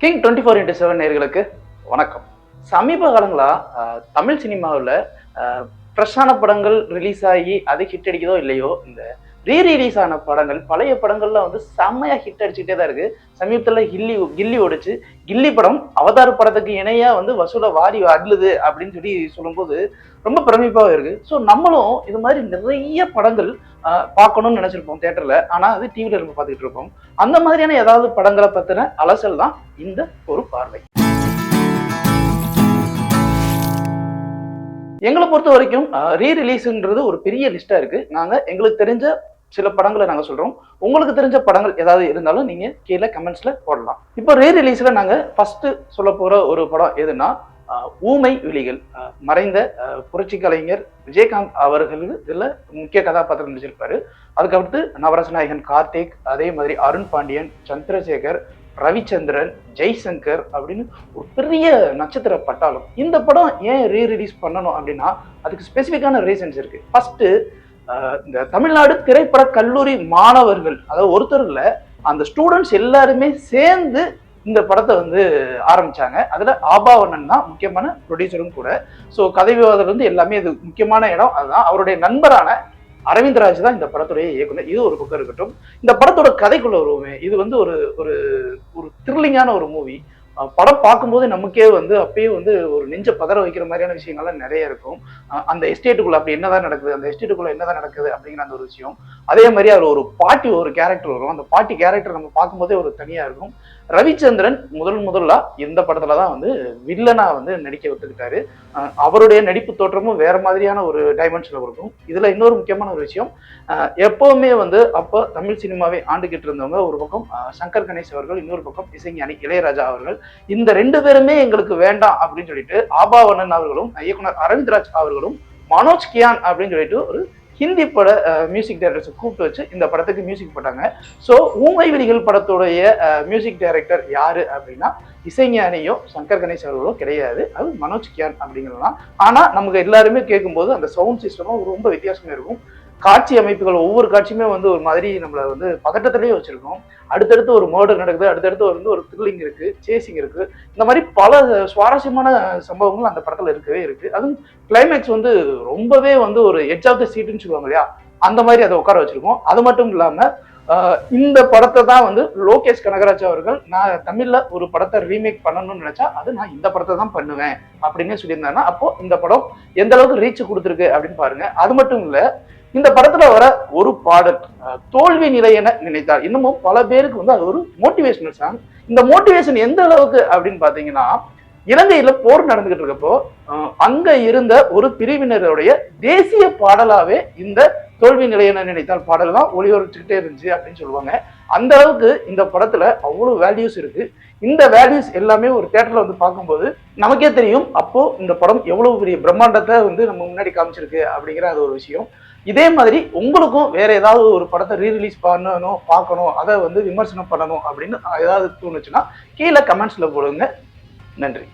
King twenty four into seven நேர்களுக்கு வணக்கம். சமீப காலங்களா தமிழ் சினிமாவில் ஃப்ரெஷ்ஷான படங்கள் ரிலீஸ் ஆகி அது ஹிட் அடிக்குதோ இல்லையோ இந்த ரீ ரிலீஸ் ஆன படங்கள் பழைய படங்கள்லாம் வந்து செம்மையா ஹிட் அடிச்சுட்டே தான் இருக்கு. சமீபத்தில் கில்லி கில்லி ஓடிச்சு. கில்லி படம் அவதார் படத்துக்கு இணையா வந்து வசூலை வாரி அடலுது அப்படின்னு சொல்லி சொல்லும்போது ரொம்ப பிரமிப்பாக இருக்கு. ஸோ நம்மளும் இது மாதிரி நிறைய படங்கள் பார்க்கணும்னு நினைச்சிருப்போம் தேட்டர்ல ஆனா அது டிவில இருந்து பார்த்துக்கிட்டு இருப்போம். அந்த மாதிரியான ஏதாவது படங்களை பத்தின அலசல் தான் இந்த ஒரு பார்வை. எங்களை பொறுத்த வரைக்கும் ரீ ரிலீஸ்ன்றது ஒரு பெரிய லிஸ்டா இருக்கு. நாங்க எங்களுக்கு தெரிஞ்ச சில படங்களை நாங்கள் சொல்கிறோம் உங்களுக்கு தெரிஞ்ச படங்கள் ஏதாவது இருந்தாலும் நீங்கள் கீழே கமெண்ட்ஸில் போடலாம். இப்போ ரீ ரிலீஸில் நாங்கள் ஃபஸ்ட்டு சொல்ல போகிற ஒரு படம் எதுனா ஊமை விழிகள். மறைந்த புரட்சி கலைஞர் விஜயகாந்த் அவர்கள் இதில் முக்கிய கதாபாத்திரம் நடிச்சிருப்பாரு. அதுக்கடுத்து நவரசநாயகன் கார்த்திக் அதே மாதிரி அருண் பாண்டியன் சந்திரசேகர் ரவிச்சந்திரன் ஜெய்சங்கர் அப்படின்னு ஒரு பெரிய நட்சத்திர பட்டாளம். இந்த படம் ஏன் ரீ ரிலீஸ் பண்ணணும் அப்படின்னா அதுக்கு ஸ்பெசிஃபிக்கான ரீசன்ஸ் இருக்கு. ஃபர்ஸ்ட் இந்த தமிழ்நாடு திரைப்பட கல்லூரி மாணவர்கள் அதாவது ஒருத்தர் இல்ல அந்த ஸ்டூடெண்ட்ஸ் எல்லாருமே சேர்ந்து இந்த படத்தை வந்து ஆரம்பிச்சாங்க. அதுல ஆபாவணன் தான் முக்கியமான ப்ரொடியூசரும் கூட. ஸோ கதை விவாதம் வந்து எல்லாமே இது முக்கியமான இடம். அதுதான் அவருடைய நண்பரான அரவிந்தராஜ் தான் இந்த படத்துடைய இயக்குனர். இது ஒரு பக்கம் இருக்கட்டும். இந்த படத்தோட கதைக்குள்ள வருவோமே. இது வந்து ஒரு ஒரு ஒரு த்ரில்லிங்கான ஒரு மூவி படம் பார்க்கும்போது நமக்கே வந்து அப்பயே வந்து ஒரு நெஞ்ச பதற வைக்கிற மாதிரியான விஷயங்கள்லாம் நிறைய இருக்கும். அந்த எஸ்டேட்டுக்குள்ள அப்படி என்னதான் நடக்குது அந்த எஸ்டேட்டுக்குள்ள என்னதான் நடக்குது அப்படிங்கிற அந்த ஒரு விஷயம். அதே மாதிரி அவர் ஒரு பாட்டி ஒரு கேரக்டர் வரும். அந்த பாட்டி கேரக்டர் நம்ம பார்க்கும்போதே ஒரு தனியா இருக்கும். ரவிச்சந்திரன் முதல் முதல்ல இந்த படத்துல தான் வந்து வில்லனா வந்து நடிக்க ஒத்துக்கிட்டாரு அவருடைய நடிப்பு தோற்றமும் வேற மாதிரியான ஒரு டைமென்ஷன்ல இருக்கும் இதுல இன்னொரு முக்கியமான ஒரு விஷயம் எப்பவுமே வந்து அப்போ தமிழ் சினிமாவை ஆண்டுகிட்டு இருந்தவங்க ஒரு பக்கம் சங்கர் கணேஷ் அவர்கள் இன்னொரு பக்கம் இசைஞானி இளையராஜா அவர்கள். இந்த ரெண்டு பேருமே எங்களுக்கு வேண்டாம் அப்படின்னு சொல்லிட்டு ஆபாவணன் அவர்களும் இயக்குனர் அரவிந்த்ராஜ் அவர்களும் மனோஜ் கியான் அப்படின்னு சொல்லிட்டு ஒரு ஹிந்தி பட மியூசிக் டைரக்டர்ஸை கூப்பிட்டு வச்சு இந்த படத்துக்கு மியூசிக் போட்டாங்க. ஸோ ஊமை விழிகள் படத்துடைய மியூசிக் டைரக்டர் யாரு அப்படின்னா இசைஞானியோ சங்கர் கணேஷ் அவர்களோ கிடையாது. அது மனோஜ் கியான் அப்படிங்கிறதுலாம் ஆனா நமக்கு எல்லாருமே கேட்கும்போது அந்த சவுண்ட் சிஸ்டமும் ரொம்ப வித்தியாசமா இருக்கும். காட்சி அமைப்புகள் ஒவ்வொரு காட்சியுமே வந்து ஒரு மாதிரி நம்மளை வந்து பதட்டத்திலேயே வச்சிருக்கோம். அடுத்தடுத்து ஒரு மர்டர் நடக்குது அடுத்தடுத்து வந்து ஒரு த்ரில்லிங் இருக்கு சேசிங் இருக்கு. இந்த மாதிரி பல சுவாரஸ்யமான சம்பவங்கள் அந்த படத்துல இருக்கவே இருக்கு. அதுவும் கிளைமேக்ஸ் வந்து ரொம்பவே வந்து ஒரு எட்ஜ் ஆஃப் த சீட்டுன்னு சொல்லுவாங்க இல்லையா? அந்த மாதிரி அதை உட்கார வச்சிருக்கோம். அது மட்டும் இல்லாம இந்த படத்தை தான் வந்து லோகேஷ் கனகராஜ் அவர்கள் நான் தமிழ்ல ஒரு படத்தை ரீமேக் பண்ணணும்னு நினைச்சா அது நான் இந்த படத்தை தான் பண்ணுவேன் அப்படின்னு சொல்லியிருந்தாங்கன்னா அப்போ இந்த படம் எந்த அளவுக்கு ரீச் கொடுத்துருக்கு அப்படின்னு பாருங்க. அது மட்டும் இல்லை இந்த படத்துல வர ஒரு பாடல் தோல்வி நிலை என நினைத்தார். இன்னமும் பல பேருக்கு வந்து அது ஒரு மோட்டிவேஷனல் சாங் இந்த மோட்டிவேஷன் எந்த அளவுக்கு அப்படின்னு பாத்தீங்கன்னா இலங்கையில போர் நடந்துகிட்டு இருக்கப்போ அங்க இருந்த ஒரு பிரிவினருடைய தேசிய பாடலாவே இந்த தோல்வி நிலையென நினைத்தால் பாடல் தான் ஒளிவரிச்சுக்கிட்டே இருந்துச்சு அப்படின்னு சொல்லுவாங்க. அந்த அளவுக்கு இந்த படத்துல அவ்வளவு வேல்யூஸ் இருக்கு. இந்த வேல்யூஸ் எல்லாமே ஒரு தேட்டர்ல வந்து பார்க்கும்போது நமக்கே தெரியும். அப்போ இந்த படம் எவ்வளவு பெரிய பிரம்மாண்டத்தை வந்து நம்ம முன்னாடி காமிச்சிருக்கு அப்படிங்கிற அது ஒரு விஷயம். இதே மாதிரி உங்களுக்கும் வேற ஏதாவது ஒரு படத்தை ரீ ரிலீஸ் பண்ணணும் பார்க்கணும் அதை வந்து விமர்சனம் பண்ணணும் அப்படின்னு ஏதாவது தோணுச்சுன்னா கீழே கமெண்ட்ஸில் போடுங்க. நன்றி.